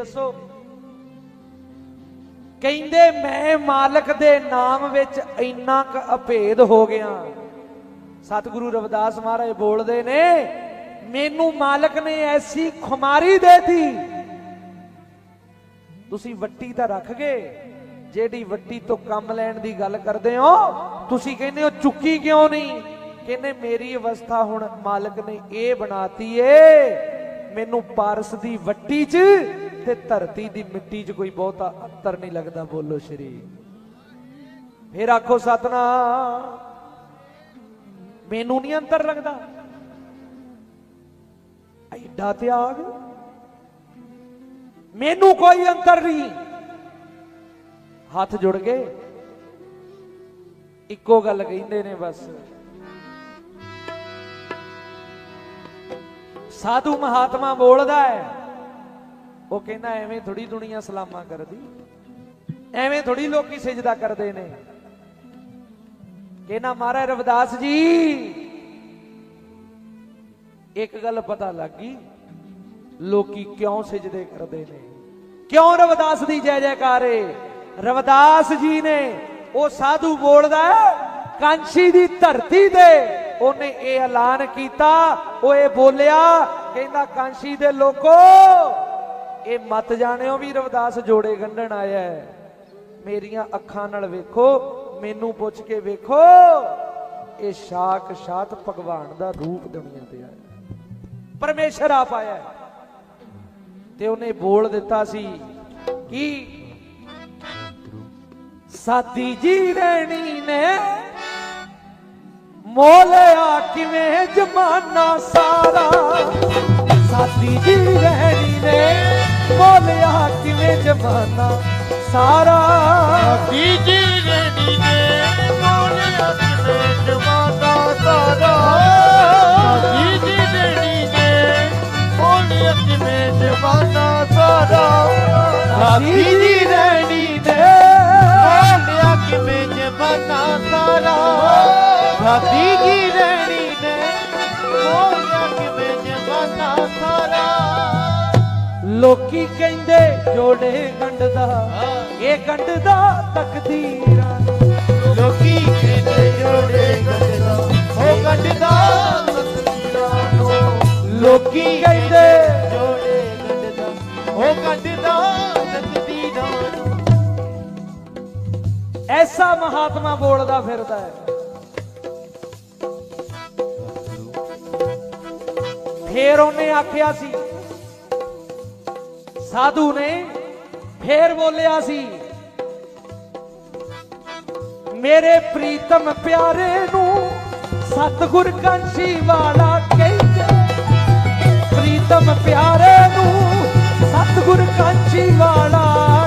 ਦੱਸੋ? ਕਹਿੰਦੇ, ਮੈਂ ਮਾਲਕ ਦੇ ਨਾਮ ਵਿੱਚ ਇੰਨਾ ਕੁ ਅਭੇਦ ਹੋ ਗਿਆ। ਸਤਿਗੁਰੂ ਰਵਿਦਾਸ ਮਹਾਰਾਜ ਬੋਲਦੇ ਨੇ, ਮੈਨੂੰ ਮਾਲਕ ਨੇ ਐਸੀ ਖੁਮਾਰੀ ਦੇਤੀ। ਤੁਸੀਂ ਵੱਟੀ ਤਾਂ ਰੱਖ ਗਏ। ਜਿਹੜੀ ਵੱਟੀ ਤੋਂ ਕੰਮ ਲੈਣ ਦੀ ਗੱਲ ਕਰਦੇ ਹੋ, ਤੁਸੀਂ ਕਹਿੰਦੇ ਹੋ, ਚੁੱਕੀ ਕਿਉਂ ਨਹੀਂ? ਕਹਿੰਦੇ, ਮੇਰੀ ਅਵਸਥਾ ਹੁਣ ਮਾਲਕ ਨੇ ਇਹ ਬਣਾਤੀ ਏ। ਮੈਨੂੰ ਪਾਰਸ ਦੀ ਵੱਟੀ 'ਚ ਤੇ ਧਰਤੀ ਦੀ ਮਿੱਟੀ 'ਚ ਕੋਈ ਬਹੁਤਾ ਅੰਤਰ ਨਹੀਂ ਲੱਗਦਾ, ਬੋਲੋ ਸ਼੍ਰੀ। ਫੇਰ ਆਖੋ, ਸਤਨਾਮ, ਮੈਨੂੰ ਨਹੀਂ ਅੰਤਰ ਲੱਗਦਾ। ਐਡਾ ਤਿਆਗ, ਮੈਨੂੰ ਕੋਈ ਅੰਤਰ ਨਹੀਂ। ਹੱਥ ਜੁੜ ਗਏ। ਇੱਕੋ ਗੱਲ ਕਹਿੰਦੇ ਨੇ ਬਸ। ਸਾਧੂ ਮਹਾਤਮਾ ਬੋਲਦਾ ਹੈ ਉਹ ਕਹਿੰਦਾ ਐਵੇਂ ਥੋੜੀ ਦੁਨੀਆ ਸਲਾਮਾਂ ਕਰਦੀ। ਐਵੇਂ ਥੋੜੀ ਲੋਕੀ ਸਜਦਾ ਕਰਦੇ ਨੇ। ਕਹਿੰਦਾ, ਮਹਾਰਾਜ ਰਵਿਦਾਸ ਜੀ, ਇੱਕ ਗੱਲ ਪਤਾ ਲੱਗ ਗਈ। ਲੋਕੀ ਕਿਉਂ ਸਜਦੇ ਕਰਦੇ ਨੇ? ਕਿਉਂ ਰਵਿਦਾਸ ਦੀ ਜੈ ਜੈਕਾਰ? ਏ ਰਵਿਦਾਸ ਜੀ ਨੇ ਉਹ ਸਾਧੂ ਬੋਲਦਾ ਕਾਂਸ਼ੀ ਦੀ ਧਰਤੀ ਤੇ। ਉਹਨੇ ਇਹ ਐਲਾਨ ਕੀਤਾ, ਉਹ ਇਹ ਬੋਲਿਆ, ਕਹਿੰਦਾ ਕਾਂਸ਼ੀ ਦੇ ਲੋਕੋ ਇਹ ਮਤ ਜਾਣਿਓ ਵੀ ਰਵਦਾਸ ਜੋੜੇ ਗੰਢਣ ਆਇਆ ਹੈ। ਮੇਰੀਆਂ ਅੱਖਾਂ ਨਾਲ ਵੇਖੋ, ਮੈਨੂੰ ਪੁੱਛ ਕੇ ਵੇਖੋ। ਇਹ ਸ਼ਾਕ ਸ਼ਾਤ ਭਗਵਾਨ ਦਾ ਰੂਪ ਦੁਨੀਆ ਤੇ ਆਇਆ ਪਰਮੇਸ਼ਰ ਆਪ ਆਇਆ ਤੇ ਉਹਨੇ ਬੋਲ ਦਿੱਤਾ ਸੀ ਕਿ ਸਾਦੀ ਜੀ ਰਹਿਣੀ ਨੇ, ਮੋਲਿਆ ਕਿਵੇਂ ਜਮਾਨਾ ਸਾਰਾ? ਸਾਦੀ ਜੀ ਰਹਿਣੀ ਮੋਲਿਆ ਕਿਵੇਂ ਜਮਾਨਾ ਸਾਰਾ। ਬੀਜੀ ਰਣੀ ਨੇ ਮੋਲਿਆ ਕਿਵੇਂ ਜਮਾਨਾ ਸਾਰਾ। ਬੀਜੀ ਰਣੀ ਨੇ ਮੋਲਿਆ ਕਿਵੇਂ ਜਮਾਨਾ ਸਾਰਾ। ਸਾਦੀ ਲੋਕੀ ਕਹਿੰਦੇ ਜੋੜੇ ਗੰਢਦਾ ਇਹ ਗੰਢਦਾ ਤਕਦੀਰਾਂ। ਲੋਕੀ ਕਹਿੰਦੇ ਜੋੜੇ ਗੱਡਦਾ ਹੋ ਗੱਡਦਾ ਤਕਦੀਰਾਂ ਨੂੰ। ਲੋਕੀ ਕਹਿੰਦੇ ਜੋੜੇ ਤਕਦੀਰਾਂ ਐਸਾ ਮਹਾਤਮਾ ਬੋਲਦਾ ਫਿਰਦਾ ਹੈ। ਫੇਰ ਉਹਨੇ ਆਖਿਆ ਸੀ ਸਾਧੂ ਨੇ ਫੇਰ ਬੋਲਿਆ ਸੀ, ਮੇਰੇ ਪ੍ਰੀਤਮ ਪਿਆਰੇ ਨੂੰ ਸਤਿਗੁਰ ਕਾਂਸ਼ੀ ਵਾਲਾ ਕਹਿੰਦੇ ਪ੍ਰੀਤਮ ਪਿਆਰੇ ਨੂੰ ਸਤਿਗੁਰ ਕਾਂਸ਼ੀ ਵਾਲਾ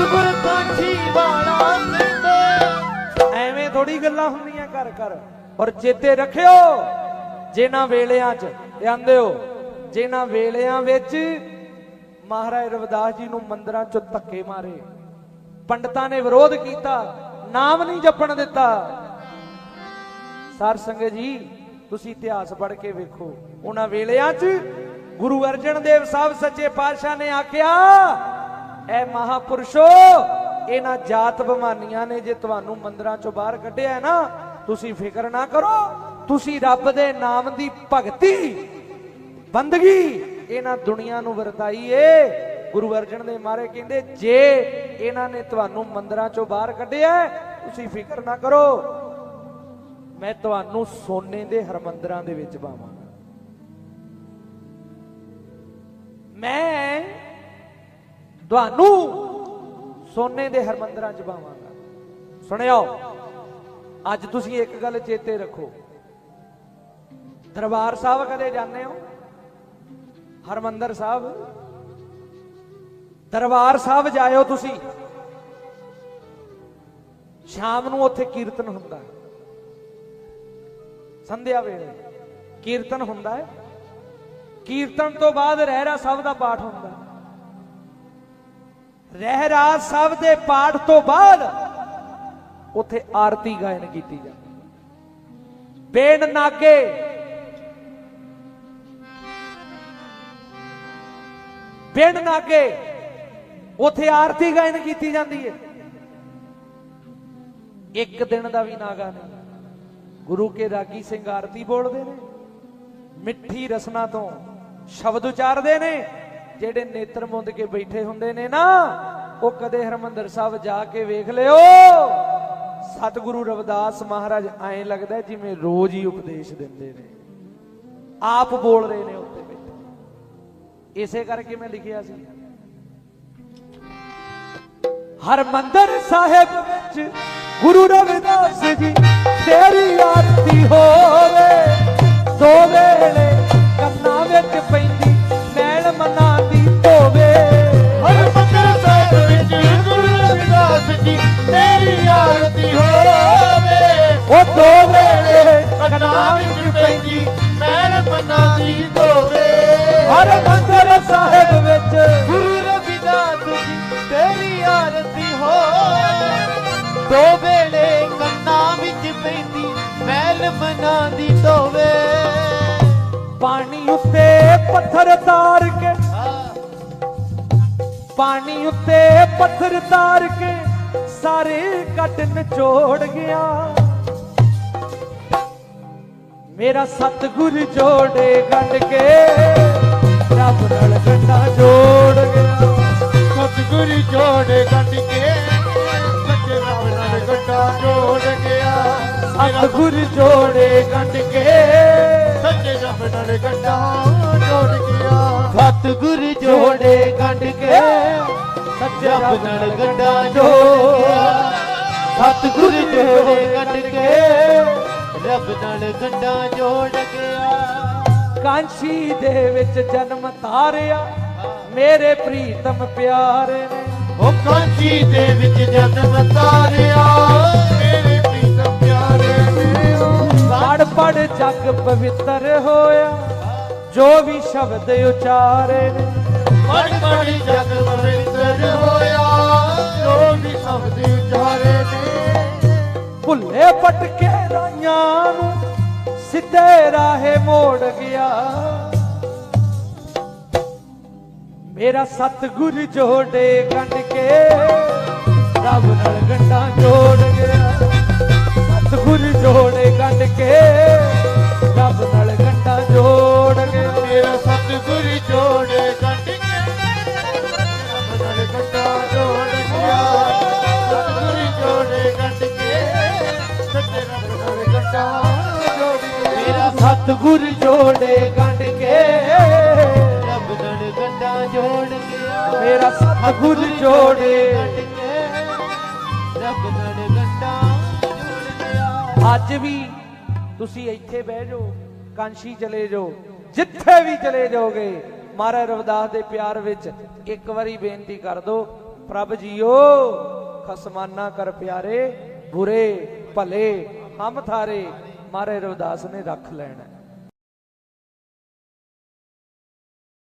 ਸਤਿਗੁਰ ਕੰਚੀ ਵਾਲਾ ਕਹਿੰਦੇ ਐਵੇਂ ਥੋੜੀ ਗੱਲਾਂ ਹੁੰਦੀਆਂ ਕਰ ਕਰ ਔਰ ਚੇਤੇ ਰੱਖਿਓ, ਜਿਨ੍ਹਾਂ ਵੇਲਿਆਂ 'ਚ ਇਹ ਹੋ ਜਿਨ੍ਹਾਂ ਵੇਲਿਆਂ ਵਿੱਚ ਮਹਾਰਾਜ ਰਵਿਦਾਸ ਜੀ ਨੂੰ ਮੰਦਰਾਂ 'ਚ ਧੱਕੇ ਮਾਰੇ। ਪੰਡਤਾਂ ਨੇ ਵਿਰੋਧ ਕੀਤਾ, ਨਾਮ ਨਹੀਂ ਜਪਣ ਦਿੱਤਾ। ਸਰ ਸੰਗਤ ਜੀ, ਤੁਸੀਂ ਇਤਿਹਾਸ ਪੜ੍ਹ ਕੇ ਵੇਖੋ। ਉਹਨਾਂ ਵੇਲਿਆਂ 'ਚ ਗੁਰੂ ਅਰਜਨ ਦੇਵ ਸਾਹਿਬ ਸੱਚੇ ਪਾਤਸ਼ਾਹ ਨੇ ਆਖਿਆ ਐ ਮਹਾਪੁਰਸ਼ੋ, ਇਹਨਾਂ ਜਾਤ ਬਮਾਨੀਆਂ ਨੇ ਜੇ ਤੁਹਾਨੂੰ ਮੰਦਰਾਂ 'ਚੋਂ ਬਾਹਰ ਕੱਢਿਆ ਹੈ ਨਾ, ਤੁਸੀਂ ਫਿਕਰ ਨਾ ਕਰੋ, ਤੁਸੀਂ ਰੱਬ ਦੇ ਨਾਮ ਦੀ ਭਗਤੀ, ਬੰਦਗੀ, ਇਹਨਾਂ ਦੁਨੀਆ ਨੂੰ ਵਰਤਾਈ ਏ ਗੁਰੂ ਅਰਜਨ ਦੇ ਮਾਰੇ ਕਹਿੰਦੇ, ਜੇ ਇਹਨਾਂ ਨੇ ਤੁਹਾਨੂੰ ਮੰਦਰਾਂ 'ਚੋਂ ਬਾਹਰ ਕੱਢਿਆ, ਤੁਸੀਂ ਫਿਕਰ ਨਾ ਕਰੋ। ਮੈਂ ਤੁਹਾਨੂੰ ਸੋਨੇ ਦੇ ਹਰਮੰਦਰਾਂ ਦੇ ਵਿੱਚ ਪਾਵਾਂਗਾ ਮੈਂ ਤੁਹਾਨੂੰ ਸੋਨੇ ਦੇ ਹਰਮੰਦਰਾਂ 'ਚ ਪਾਵਾਂਗਾ ਸੁਣਿਓ, ਅੱਜ ਤੁਸੀਂ ਇੱਕ ਗੱਲ ਚੇਤੇ ਰੱਖੋ। ਦਰਬਾਰ ਸਾਹਿਬ ਕਦੇ ਜਾਂਦੇ ਹੋ? ਹਰਮੰਦਰ ਸਾਹਿਬ? ਦਰਬਾਰ ਸਾਹਿਬ ਜਾਇਓ ਤੁਸੀਂ। ਸ਼ਾਮ ਨੂੰ ਉੱਥੇ ਕੀਰਤਨ ਹੁੰਦਾ ਸੰਧਿਆ ਵੇਲੇ ਕੀਰਤਨ ਹੁੰਦਾ ਹੈ। ਕੀਰਤਨ ਤੋਂ ਬਾਅਦ ਰਹਿਰਾ ਸਾਹਿਬ ਦਾ ਪਾਠ ਹੁੰਦਾ ਰਹਿਰਾਜ ਸਾਹਿਬ ਦੇ ਪਾਠ ਤੋਂ ਬਾਅਦ ਉੱਥੇ ਆਰਤੀ ਗਾਇਨ ਕੀਤੀ ਜਾਂਦੀ ਬੇਨ ਨਾਗੇ। ਬੇਨ ਨਾਗੇ। ਉੱਥੇ ਆਰਤੀ ਗਾਇਨ ਕੀਤੀ ਜਾਂਦੀ ਹੈ। ਇੱਕ ਦਿਨ ਦਾ ਵੀ ਨਾਗਾ ਨਹੀਂ। ਗੁਰੂ ਕੇ ਰਾਗੀ ਸਿੰਘ ਆਰਤੀ ਬੋਲਦੇ ਨੇ। ਮਿੱਠੀ ਰਸਨਾ ਤੋਂ ਸ਼ਬਦ ਉਚਾਰਦੇ ਨੇ। ਜਿਹੜੇ ਨੇਤਰ ਮੁੰਦ ਕੇ ਬੈਠੇ ਹੁੰਦੇ ਨੇ ਨਾ, ਉਹ ਕਦੇ ਹਰਮੰਦਰ ਸਾਹਿਬ ਜਾ ਕੇ ਵੇਖ ਲਿਓ। ਸਤਿਗੁਰੂ ਰਵਿਦਾਸ ਮਹਾਰਾਜ ਐਂ ਲੱਗਦਾ ਜਿਵੇਂ ਰੋਜ਼ ਹੀ ਉਪਦੇਸ਼ ਦਿੰਦੇ ਨੇ। ਆਪ ਬੋਲ ਰਹੇ ਨੇ ਉੱਤੇ ਬੈਠੇ। ਇਸੇ ਕਰਕੇ ਮੈਂ ਲਿਖਿਆ ਸੀ। ਹਰਮੰਦਰ ਸਾਹਿਬ ਵਿੱਚ ਗੁਰੂ ਰਵਿਦਾਸ ਜੀ, ਤੇਰੀ ਆਰਤੀ ਹੋਵੇ ਦੋ ਵੇਲੇ ਮਨਾਂ ਦੀ ਧੋਵੇ। ਪਾਣੀ ਉੱਤੇ ਪੱਥਰ ਤਾਰ ਕੇ। ਪਾਣੀ ਉੱਤੇ ਪੱਥਰ ਤਾਰ ਕੇ ਸਾਰੇ ਕੱਟ ਨਿਚੋੜ ਗਿਆ। ਮੇਰਾ ਸਤਿਗੁਰ ਜੋੜੇ ਗੰਢ ਕੇ ਰੱਬ ਨਾਲ ਗੰਢਾ ਜੋੜ ਗਿਆ। ਸਤਿਗੁਰ ਜੋੜੇ ਕੱਢ ਕੇ ਸੱਚੇ ਨਾਮ ਨਾਲ ਗੱਡਾ ਜੋੜ ਗਿਆ। ਸਤਿਗੁਰ ਜੋੜੇ ਗੰਢ ਕੇ। ਸੱਚੇ ਨਾਮ ਨਾਲ ਗੱਡਾ ਜੋੜ ਗਿਆ। ਸਤਿਗੁਰ ਜੋੜੇ ਗੰਢ ਕੇ। ਸੱਚੇ ਰੱਬ ਨਾਲ ਗੱਡਾ ਜੋੜ ਗਿਆ। ਸਤਿਗੁਰ ਜੋੜੇ ਕੱਢ ਕੇ। ਰੱਬ ਨਾਲ ਗੱਡਾ ਜੋੜ ਗਿਆ। ਕਾਂਸ਼ੀ ਦੇ ਵਿੱਚ ਜਨਮ ਧਾਰਿਆ ਮੇਰੇ ਪ੍ਰੀਤਮ ਪਿਆਰੇ ਨੇ। ਉਹ ਕਾਂਚੀ ਦੇ ਵਿੱਚ ਜਨਮ ਤਾਰਿਆ। ਮੇਰੇ ਪਵਿੱਤਰ ਹੋਇਆ ਜੋ ਵੀ ਸ਼ਬਦ ਉਚਾਰੇ ਨੇ। ਪੜ ਪੜ ਜਗ ਪਵਿੱਤਰ ਹੋਇਆ ਜੋ ਵੀ ਸ਼ਬਦ ਉਚਾਰੇ ਨੇ। ਭੁੱਲੇ ਪਟਕੇ ਰਾਈਆਂ ਨੂੰ ਸਿੱਧੇ ਰਾਹੇ ਮੋੜ ਗਿਆ। ਮੇਰਾ ਸਤਿਗੁਰ ਜੋੜੇ ਗੰਢ ਕੇ ਰੱਬ ਨਾਲ ਗੰਢਾਂ ਜੋੜ ਗਿਆ। ਸਤਿਗੁਰ ਜੋੜੇ ਗੰਢ ਕੇ ਜੋੜੇ ਗੰਢ ਕੇ। ਰੱਬ ਨਾਲ ਗੱਡਾ ਜੋੜ ਗਿਆ ਮੇਰਾ ਸਤਿਗੁਰ ਜੋੜੇ। ਕੱਢ ਕੇ ਰੱਬ ਨਾਲ ਗੱਡਾ ਜੋੜ ਗਿਆ ਅੱਜ ਵੀ ਤੁਸੀਂ ਇੱਥੇ ਬਹਿ ਜਾਓ ਕਾਂਸ਼ੀ ਚਲੇ ਜਾਓ ਜਿੱਥੇ ਵੀ ਚਲੇ ਜਾਓਗੇ ਮਹਾਰਾਜ ਰਵਿਦਾਸ ਦੇ ਪਿਆਰ ਵਿੱਚ ਇੱਕ ਵਾਰੀ ਬੇਨਤੀ ਕਰ ਦਿਓ ਪ੍ਰਭ ਜੀਓ ਖਸਮਾਨਾ ਕਰ ਪਿਆਰੇ ਬੁਰੇ ਭਲੇ ਹਮ ਥਾਰੇ ਮਹਾਰਾਜ ਰਵਿਦਾਸ ਨੇ ਰੱਖ ਲੈਣਾ।